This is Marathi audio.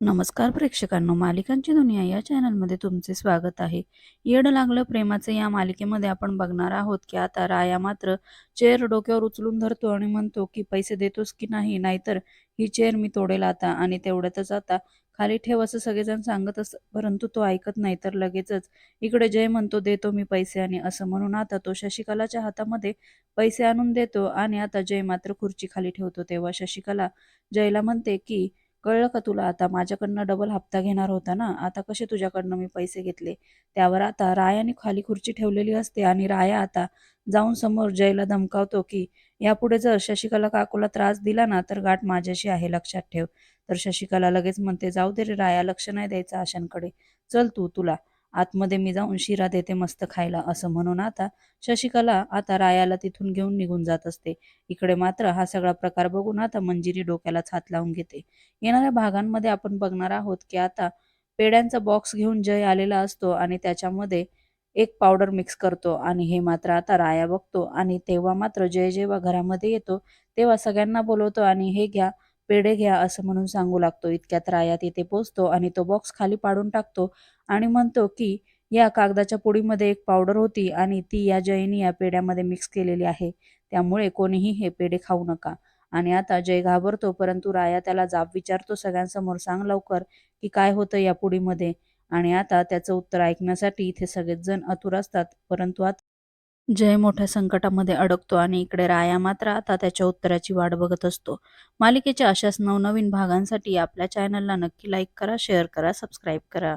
नमस्कार प्रेक्षकांनो मालिकांची दुनिया या चॅनलमध्ये तुमचे स्वागत आहे. येड लागलं प्रेमाचे या मालिकेमध्ये आपण बघणार आहोत की आता राया मात्र चेअर डोक्यावर उचलून धरतो आणि म्हणतो की पैसे देतोस की नाही नाहीतर ही चेअर मी तोडेल आता आणि तेवढ्यातच आता खाली ठेव असं सगळेजण सांगत असत परंतु तो ऐकत नाही तर लगेचच इकडे जय म्हणतो देतो मी पैसे आणि असं म्हणून आता तो शशिकलाच्या हातामध्ये पैसे आणून देतो आणि आता जय मात्र खुर्ची खाली ठेवतो. तेव्हा शशिकला जयला म्हणते की कळलं का तुला? आता माझ्याकडनं डबल हप्ता घेणार होता ना. आता कसे तुझ्याकडनं मी पैसे घेतले? त्यावर आता रायाने खाली खुर्ची ठेवलेली असते आणि राया आता जाऊन समोर जयला धमकावतो की यापुढे जर शशिकला काकूला त्रास दिला ना तर गाठ माझ्याशी आहे लक्षात ठेव. तर शशिकला लगेच म्हणते जाऊ दे रे राया लक्ष नाही द्यायचं आशांकडे. चल तू तुला. आतमध्ये मी जाऊन शिरा देते मस्त खायला असं म्हणून आता शशिकला आता रायाला तिथून घेऊन निघून जात असते. इकडे मात्र हा सगळा प्रकार बघून आता मंजिरी डोक्यालाच हात लावून घेते. येणाऱ्या भागांमध्ये आपण बघणार आहोत की आता पेड्यांचा बॉक्स घेऊन जय आलेला असतो आणि त्याच्यामध्ये एक पावडर मिक्स करतो आणि हे मात्र आता राया बघतो आणि तेव्हा मात्र जय जेव्हा घरामध्ये येतो तेव्हा सगळ्यांना बोलवतो आणि हे घ्या पेढे घ्या असं म्हणून सांगू लागतो. इतक्यात राया तिथे पोचतो आणि तो बॉक्स खाली पाडून टाकतो आणि म्हणतो की या कागदाच्या पुडीमध्ये एक पावडर होती आणि ती या जयनी या पेड्यामध्ये मिक्स केलेली आहे. त्यामुळे कोणीही हे पेढे खाऊ नका. आणि आता जय घाबरतो परंतु राया त्याला जाब विचारतो सगळ्यांसमोर सांग लवकर की काय होतं या पुडीमध्ये. आणि आता त्याचं उत्तर ऐकण्यासाठी इथे सगळेच जण आतुर असतात परंतु आता जय मोठ्या संकटामध्ये अडकतो आणि इकडे राया मात्र आता त्याच्या उत्तराची वाट बघत असतो. मालिकेच्या अशाच नवनवीन भागांसाठी आपल्या चॅनलला नक्की लाईक करा शेअर करा सबस्क्राईब करा.